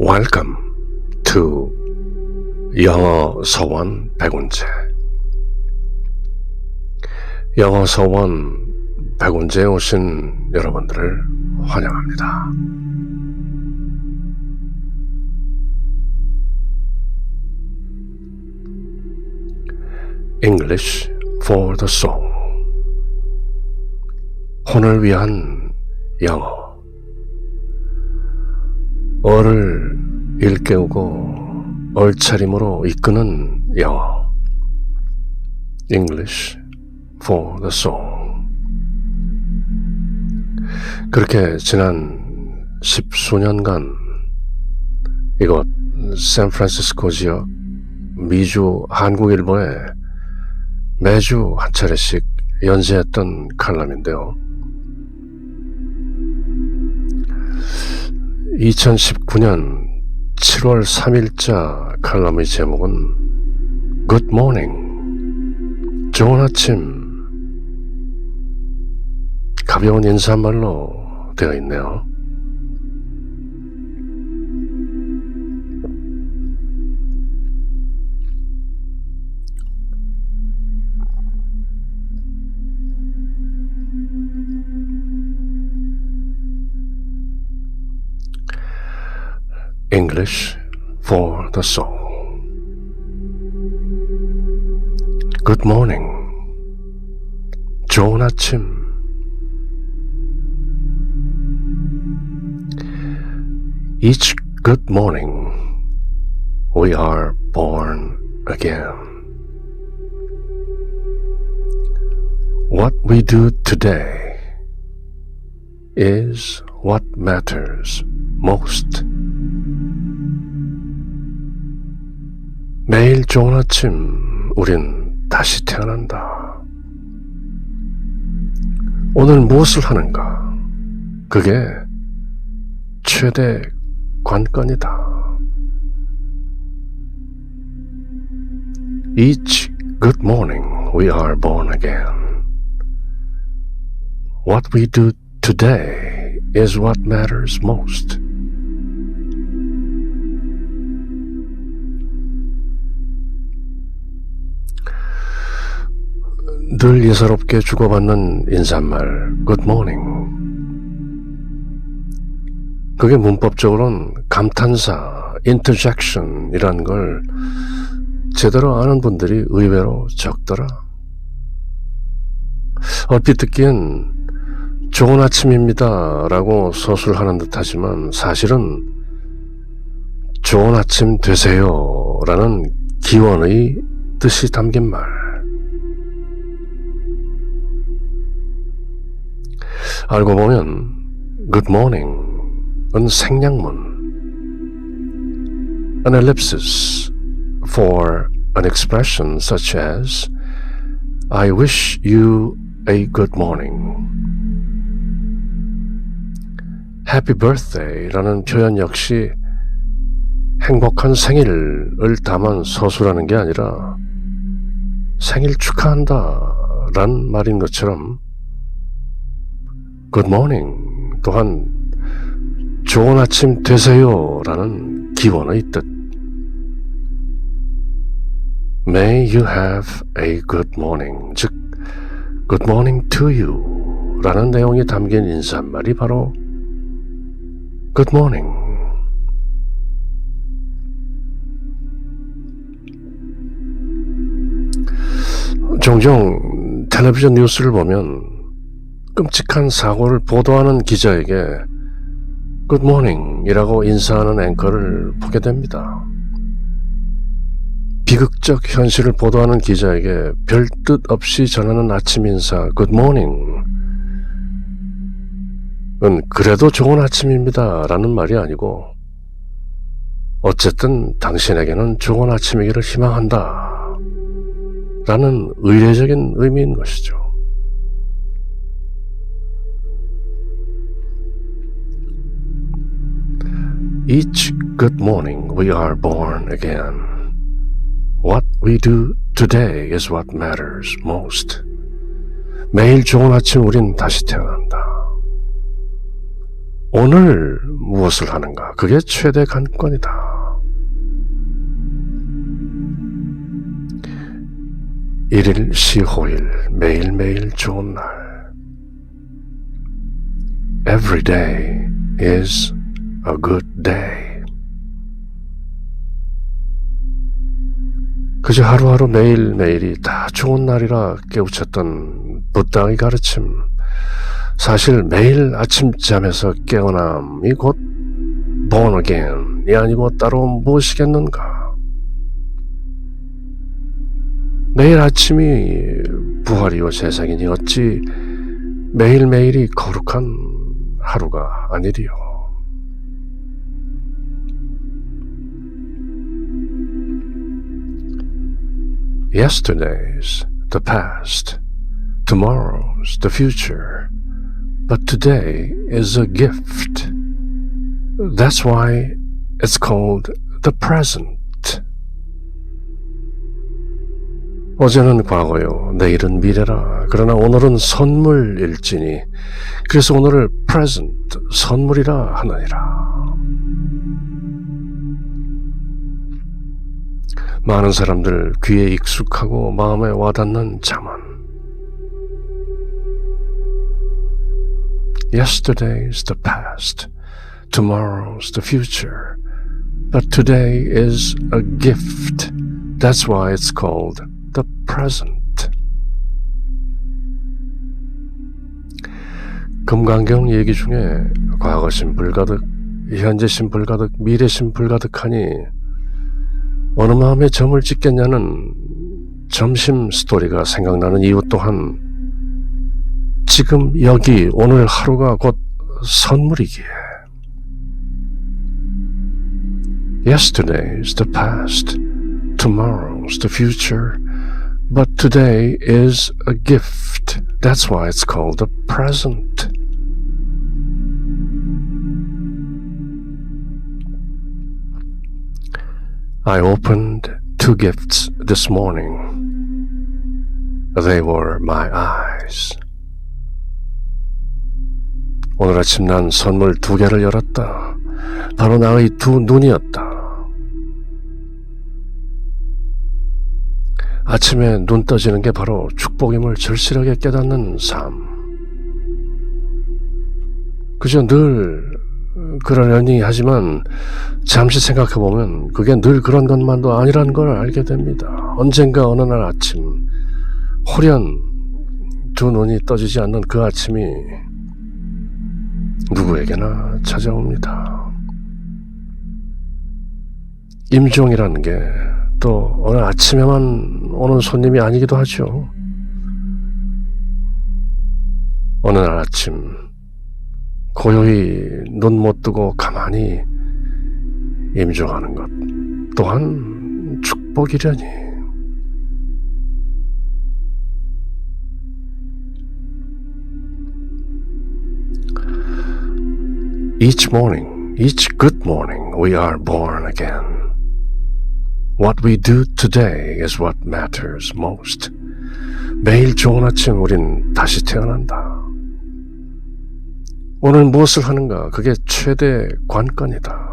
Welcome to 영어 서원 백운제. 영어 서원 백운제에 오신 여러분들을 환영합니다. English for the soul. 혼을 위한 영어. 어를 일깨우고 얼차림으로 이끄는 영어. English for the soul. 그렇게 지난 십수년간 이곳 샌프란시스코 지역 미주 한국일보에 매주 한 차례씩 연재했던 칼럼인데요. 2019년 7월 3일자 칼럼의 제목은 Good Morning 좋은 아침 가벼운 인사말로 되어 있네요. English for the soul. Good morning. 좋은 아침. Each good morning, we are born again. What we do today is what matters most. 매일 좋은 아침, 우린 다시 태어난다. 오늘 무엇을 하는가? 그게 최대 관건이다. Each good morning we are born again. What we do today is what matters most. 늘 예사롭게 주고받는 인사말 Good morning. 그게 문법적으로는 감탄사, interjection이란 걸 제대로 아는 분들이 의외로 적더라. 얼핏 듣기엔 좋은 아침입니다 라고 서술하는 듯 하지만 사실은 좋은 아침 되세요 라는 기원의 뜻이 담긴 말. 알고 보면 good morning 은 생략문 an ellipsis for an expression such as I wish you a good morning. Happy birthday 라는 표현 역시 행복한 생일을 담은 서술하는 게 아니라 생일 축하한다 란 말인 것처럼 good morning 또한 좋은 아침 되세요 라는 기원의 뜻. May you have a good morning. 즉, good morning to you 라는 내용이 담긴 인사말이 바로 good morning. 종종 텔레비전 뉴스를 보면 끔찍한 사고를 보도하는 기자에게 굿모닝이라고 인사하는 앵커를 보게 됩니다. 비극적 현실을 보도하는 기자에게 별 뜻 없이 전하는 아침 인사 굿모닝은 그래도 좋은 아침입니다 라는 말이 아니고 어쨌든 당신에게는 좋은 아침이기를 희망한다 라는 의례적인 의미인 것이죠. Each good morning we are born again. What we do today is what matters most. 매일 좋은 아침 우린 다시 태어난다. 오늘 무엇을 하는가? 그게 최대 관건이다. 일일 시호일 매일매일 좋은 날. Every day is a good day. 그저 하루하루 매일매일이 다 좋은 날이라 깨우쳤던 부다의 가르침. 사실 매일 아침잠에서 깨어남이 곧 born again이 아니고 따로 무엇이겠는가. 매일 아침이 부활이요 세상이니 어찌 매일매일이 거룩한 하루가 아니리요. Yesterday's the past, tomorrow's the future, but today is a gift. That's why it's called the present. 어제는 과거요, 내일은 미래라. 그러나 오늘은 선물일지니, 그래서 오늘을 present, 선물이라 하느니라. 많은 사람들 귀에 익숙하고 마음에 와닿는 잠언. Yesterday's the past, tomorrow's the future, but today is a gift. That's why it's called the present. 금강경 얘기 중에 과거신 불가득, 현재신 불가득, 미래신 불가득하니 어느 마음에 점을 찍겠냐는 점심 스토리가 생각나는 이유 또한 지금 여기 오늘 하루가 곧 선물이기에 Yesterday's the past, tomorrow's the future, but today is a gift. That's why it's called the present. I opened two gifts this morning. They were my eyes. 오늘 아침 난 선물 두 개를 열었다. 바로 나의 두 눈이었다. 아침에 눈 떠지는 게 바로 축복임을 절실하게 깨닫는 삶. 그저 늘 그러려니 하지만 잠시 생각해 보면 그게 늘 그런 것만도 아니란 걸 알게 됩니다. 언젠가 어느 날 아침 호련 두 눈이 떠지지 않는 그 아침이 누구에게나 찾아옵니다. 임종이라는 게 또 어느 아침에만 오는 손님이 아니기도 하죠. 어느 날 아침 고요히 눈 못 뜨고 가만히 임종하는 것 또한 축복이려니. Each morning, each good morning, we are born again. What we do today is what matters most. 매일 좋은 아침 우린 다시 태어난다. 오늘 무엇을 하는가? 그게 최대 관건이다.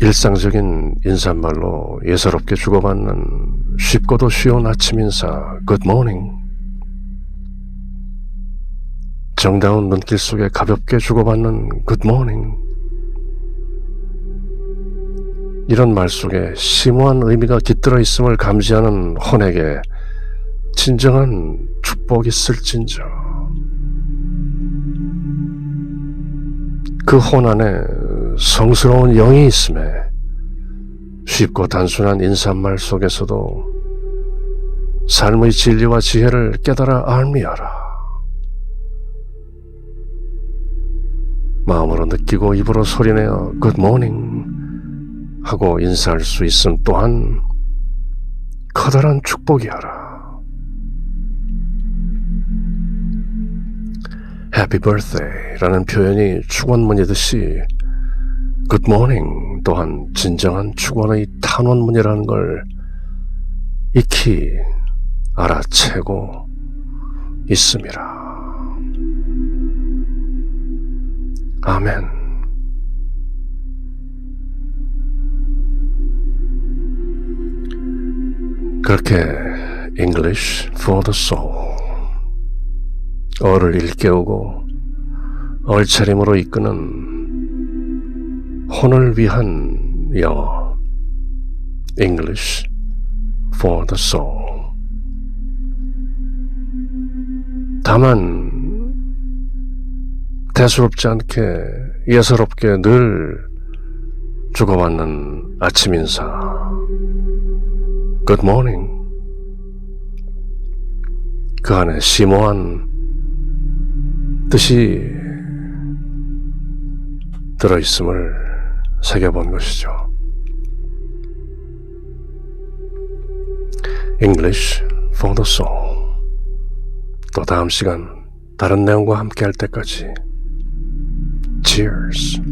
일상적인 인사말로 예사롭게 주고받는 쉽고도 쉬운 아침 인사, Good morning. 정다운 눈길 속에 가볍게 주고받는 Good morning. 이런 말 속에 심오한 의미가 깃들어 있음을 감지하는 혼에게 진정한 축복이 있을진저. 그 혼 안에 성스러운 영이 있음에 쉽고 단순한 인사말 속에서도 삶의 진리와 지혜를 깨달아 알미하라. 마음으로 느끼고 입으로 소리내어 morning 하고 인사할 수 있음 또한 커다란 축복이하라. Happy birthday라는 표현이 축원문이듯이 Good morning 또한 진정한 축원의 탄원문이라는 걸 익히 알아채고 있음이라. 아멘. 그렇게 English for the soul. 어를 일깨우고 얼차림으로 이끄는 혼을 위한 영어. English for the soul. 다만 대수롭지 않게 예사롭게 늘 주고받는 아침 인사 Good morning 그 안에 심오한 뜻이 들어있음을 새겨본 것이죠. English for the soul. 또 다음 시간 다른 내용과 함께 할 때까지 Cheers.